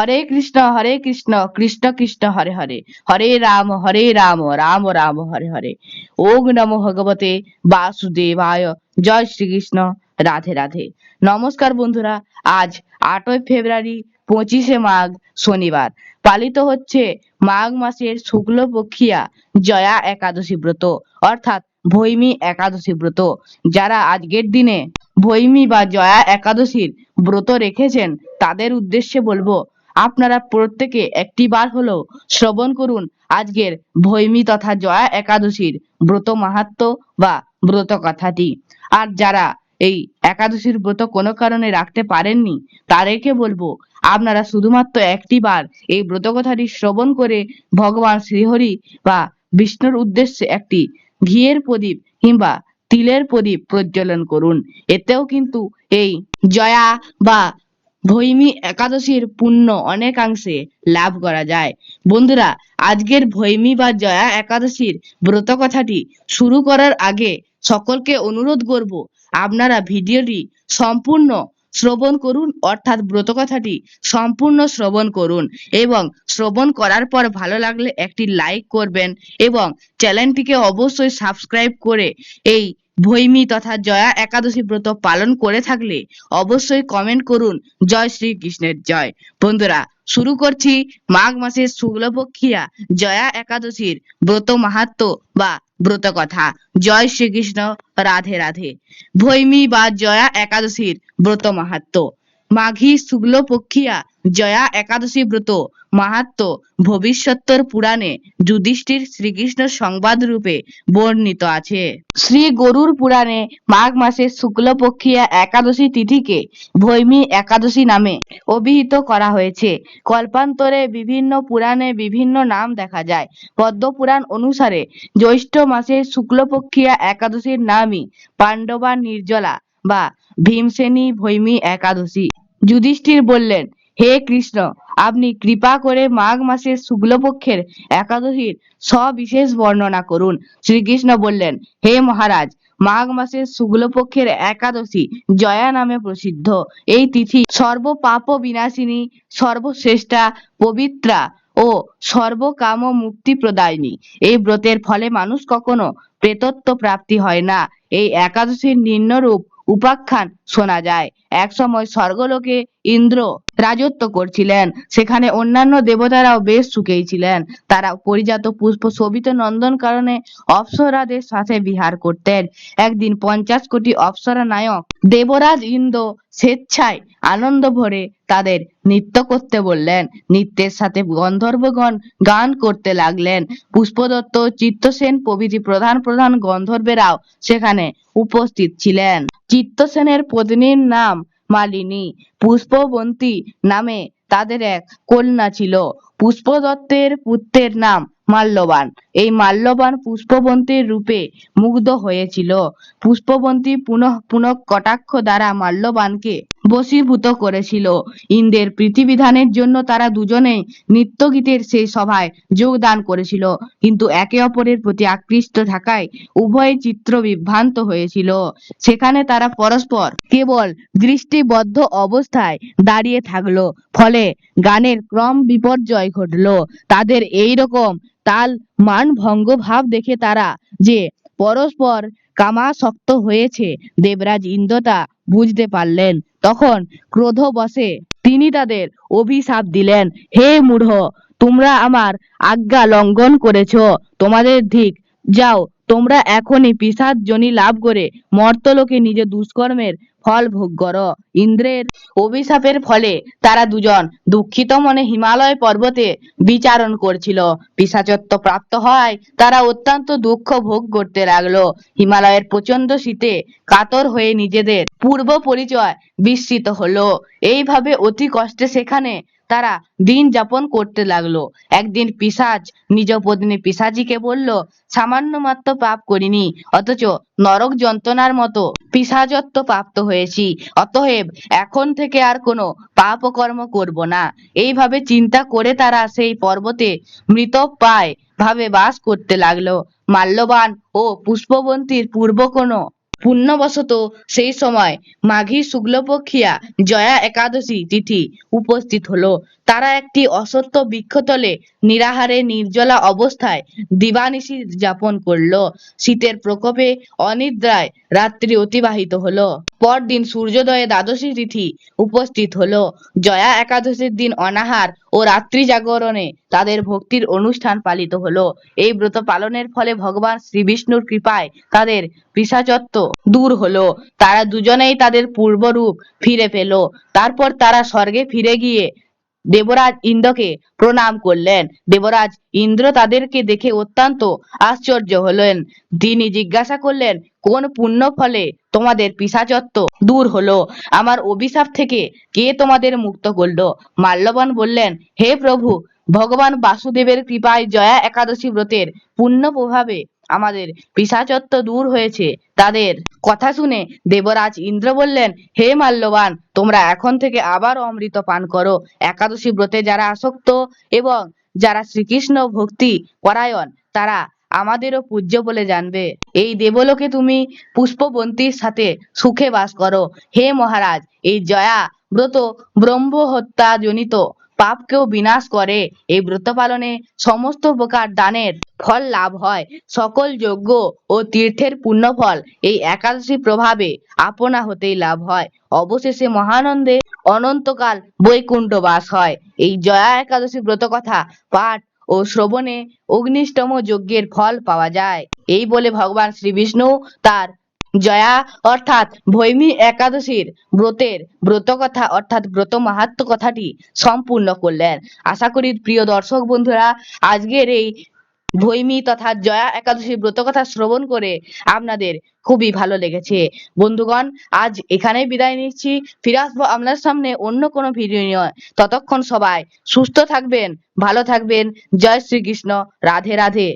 হরে কৃষ্ণ হরে কৃষ্ণ কৃষ্ণ কৃষ্ণ, হরে হরে। হরে রাম হরে রাম রাম রাম, হরে হরে। ওম নমো ভগবতে বাসুদেবায়। জয় শ্রীকৃষ্ণ। রাধে রাধে। নমস্কার বন্ধুরা, আজ আটই ফেব্রুয়ারি, পঁচিশে মাঘ, শনিবার। পালিত হচ্ছে মাঘ মাসের শুক্লপক্ষিয়া জয়া একাদশী ব্রত, অর্থাৎ ভৈমী একাদশী ব্রত। যারা আজকের দিনে ভৈমী বা জয়া একাদশীর ব্রত রেখেছেন, তাদের উদ্দেশ্যে বলব আপনারা প্রত্যেকে একটি বার হলেও শ্রবণ করুন আজকের ভৈমী তথা জয়া একাদশীর ব্রত মাহাত্ম বা ব্রত কথাটি। আর যারা এই একাদশীর ব্রত কোনো কারণে রাখতে পারেননি, তাদেরকে বলব, আপনারা শুধুমাত্র একটি বার এই ব্রত কথাটি শ্রবণ করে ভগবান শ্রীহরি বা বিষ্ণুর উদ্দেশ্যে একটি ঘিয়ের প্রদীপ কিংবা তিলের প্রদীপ প্রজ্বলন করুন। এতেও কিন্তু এই জয়া বা ভৈমী একাদশীর পুণ্য অনেকাংশে লাভ করা যায়। বন্ধুরা, আজকের ভৈমী বা জয়া একাদশীর ব্রত কথাটি শুরু করার আগে সকলকে অনুরোধ করব, আপনারা ভিডিওটি সম্পূর্ণ শ্রবণ করুন, অর্থাৎ ব্রত কথাটি সম্পূর্ণ শ্রবণ করুন এবং শ্রবণ করার পর ভালো লাগলে একটি লাইক করবেন এবং চ্যানেলটিকে অবশ্যই সাবস্ক্রাইব করে এই ভৈমী তথা জয়া একাদশী ব্রত পালন করে থাকলে অবশ্যই কমেন্ট করুন। জয় শ্রীকৃষ্ণের জয়। বন্ধুরা, শুরু করছি মাঘ মাসের শুক্লপক্ষিয়া জয়া একাদশীর ব্রত মাহাত্ম বা ব্রত কথা। জয় শ্রীকৃষ্ণ, রাধে রাধে। ভৈমী বা জয়া একাদশীর ব্রত মাহাত্ম। মাঘী শুক্লপক্ষিয়া জয়া একাদশী ব্রত মাহাত্ম ভবিষ্যত্তর পুরাণে যুধিষ্ঠির শ্রীকৃষ্ণ সংবাদ রূপে বর্ণিত আছে। শ্রী গরুর পুরাণে মাঘ মাসের শুক্লপক্ষিয়া একাদশী তিথিকে ভৈমী একাদশী নামে অভিহিত করা হয়েছে। কল্পান্তরে বিভিন্ন পুরাণে বিভিন্ন নাম দেখা যায়। পদ্ম পুরাণ অনুসারে জ্যৈষ্ঠ মাসের শুক্লপক্ষিয়া একাদশীর নামই পাণ্ডবা নির্জলা বা ভীমসেনী ভৈমী একাদশী। যুধিষ্ঠির বললেন, হে কৃষ্ণ, আপনি কৃপা করে মাঘ মাসের শুক্লপক্ষের একাদশীর সবিশেষ বর্ণনা করুন। শ্রীকৃষ্ণ বললেন, হে মহারাজ, মাঘ মাসের শুক্লপক্ষের একাদশী জয়া নামে প্রসিদ্ধ। এই তিথি সর্ব পাপ বিনাশিনী, সর্বশ্রেষ্ঠা পবিত্রা ও সর্বকাম মুক্তি প্রদায়িনী। এই ব্রতের ফলে মানুষ কখনো প্রেতত্ব প্রাপ্তি হয় না। এই একাদশীর নিম্নরূপ উপাখ্যান শোনা যায়। এক সময় স্বর্গলোকে ইন্দ্র রাজত্ব করছিলেন। সেখানে অন্যান্য দেবতারাও বেশ সুখেই ছিলেন তারা পরিজাত পুষ্প শোভিত নন্দন কারণে অপ্সরাদের সাথে বিহার করতেন। একদিন পঞ্চাশ কোটি অপ্সরা নায়ক দেবরাজ ইন্দ্র স্বেচ্ছায় আনন্দ ভরে তাদের নৃত্য করতে বললেন। নৃত্যের সাথে গন্ধর্বগণ গান করতে লাগলেন। পুষ্পদত্ত চিত্তসেন প্রভৃতি প্রধান প্রধান গন্ধর্বেরাও সেখানে উপস্থিত ছিলেন। চিত্তসেনের পত্নীর নাম মালিনী, পুষ্পবন্তী নামে তাদের এক কন্যা ছিল। পুষ্পদত্তের পুত্রের নাম মাল্যবান। এই মাল্যবান পুষ্পবন্তীর রূপে মুগ্ধ হয়েছিল। পুষ্পবন্তী পুনঃ পুনঃ কটাক্ষ দ্বারা মাল্যবানকে বশীভূত করেছিল। ইন্দ্রের প্রীতিবিধানের জন্য তারা দুজনেই নৃত্যগীতের সেই সভায় যোগদান করেছিল। কিন্তু একে অপরের প্রতি আকৃষ্ট থাকায় উভয় চিত্র বিভ্রান্ত হয়েছিল। সেখানে তারা পরস্পর কেবল দৃষ্টিবদ্ধ অবস্থায় দাঁড়িয়ে থাকল। ফলে গানের ক্রম বিপর্যয় ঘটলো। তাদের এই রকম তাল মান ভঙ্গ ভাব দেখে তারা যে পরস্পর কামা শক্ত হয়েছে। দেবরাজ ইন্দ্র তা বুঝতে পারলেন। তখন ক্রোধবশে তিনি তাদের অভিশাপ দিলেন, হে মূঢ়, তোমরা আমার আজ্ঞা লঙ্ঘন করেছ। তোমাদের ধিক যাও তোমরা এখনই পিসাচ জনি লাভ করে মর্তলোকে নিজ দুষ্কর্মের ফল ভোগ করো। ইন্দ্রের অভিশাপের ফলে তারা দুজন দুঃখিত মনে হিমালয় পর্বতে বিচারণ করছিল। পিসাচত্ব প্রাপ্ত হয় তারা অত্যন্ত দুঃখ ভোগ করতে লাগল। হিমালয়ের প্রচণ্ড শীতে কাতর হয়ে নিজেদের পূর্ব পরিচয় বিস্মৃত হলো। এইভাবে অতি কষ্টে সেখানে তারা দিন যাপন করতে লাগল। একদিন পিসাচ নিজ পত্নী পিসাচিকে বলল, সামান্য মাত্র পাপ করিনি, অথচ নরক যন্ত্রণার মতো পিসাচত্ব প্রাপ্ত হয়েছি। অতএব এখন থেকে আর কোনো পাপ কর্ম করব না। এইভাবে চিন্তা করে তারা সেই পর্বতে মৃত পায় ভাবে বাস করতে লাগল। মাল্যবান ও পুষ্পবন্তীর পূর্ব কোনো পুণ্যবশত সেই সময় মাঘী শুক্লপক্ষিয়া জয়া একাদশী তিথি উপস্থিত হলো। তারা একটি অসত্য বৃক্ষতলে নিরাহারে, নির্জলা অবস্থায় দিবানিশি যাপন করল। শীতের প্রকোপে অনিদ্রায় রাত্রি অতিবাহিত হলো। পরদিন সূর্যোদয়ে দ্বাদশী তিথি উপস্থিত হলো। জয়া একাদশীর দিন অনাহার ও রাত্রি জাগরণে তাদের ভক্তির অনুষ্ঠান পালিত হলো। এই ব্রত পালনের ফলে ভগবান শ্রী বিষ্ণুর কৃপায় তাদের পিশাচত্ব দূর হলো। তারা দুজনেই তাদের পূর্বরূপ ফিরে পেল। তারপর তারা স্বর্গে ফিরে গিয়ে দেবরাজ ইন্দ্রকে প্রণাম করলেন। দেবরাজ ইন্দ্র তাদেরকে দেখে অত্যন্ত আশ্চর্য হলেন। তিনি জিজ্ঞাসা করলেন, কোন পুণ্য ফলে তোমাদের পিশাচত্ব দূর হলো? আমার অভিশাপ থেকে কে তোমাদের মুক্ত করল? মাল্যবান বললেন, হে প্রভু, ভগবান বাসুদেবের কৃপায় জয়া একাদশী ব্রতের পুণ্য প্রভাবে আমাদের পিশাচত্ব দূর হয়েছে। তাদের কথা শুনে দেবরাজ ইন্দ্র বললেন, হে মাল্যবান, তোমরা এখন থেকে আবার অমৃত পান করো। একাদশী ব্রতে যারা আসক্ত এবং যারা শ্রীকৃষ্ণ ভক্তি পরায়ণ, তারা আমাদেরও পূজ্য বলে জানবে। এই দেবলোকে তুমি পুষ্পবন্তির সাথে সুখে বাস করো। হে মহারাজ, এই জয়া ব্রত ব্রহ্ম হত্যা জনিত পাপকেও বিনাশ করে। এই ব্রত পালনে সমস্ত প্রকার দানের ফল লাভ হয়। সকল যজ্ঞ ও তীর্থের পুণ্যফল এই একাদশী প্রভাবে আপনা হতেই লাভ হয়। অবশেষে মহানন্দে অনন্তকাল বৈকুণ্ঠ বাস হয়। এই জয়া একাদশী ব্রত কথা পাঠ ও শ্রবণে অগ্নিষ্টম যজ্ঞের ফল পাওয়া যায়। এই বলে ভগবান শ্রী বিষ্ণু তার জয়া অর্থাৎ ভৈমী একাদশীর ব্রতের ব্রত কথা অর্থাৎ ব্রত মাহাত্ম কথাটি সম্পূর্ণ করলেন। আশা করি প্রিয় দর্শক বন্ধুরা, আজকের এই ভৈমী তথা জয়া একাদশী ব্রত কথা শ্রবণ করে আপনাদের খুবই ভালো লেগেছে। বন্ধুগণ, আজ এখানেই বিদায় নিচ্ছি। ফিরে আসব আপনার সামনে অন্য কোনো ভিডিও নিয়ে। ততক্ষণ সবাই সুস্থ থাকবেন, ভালো থাকবেন। জয় শ্রীকৃষ্ণ। রাধে রাধে।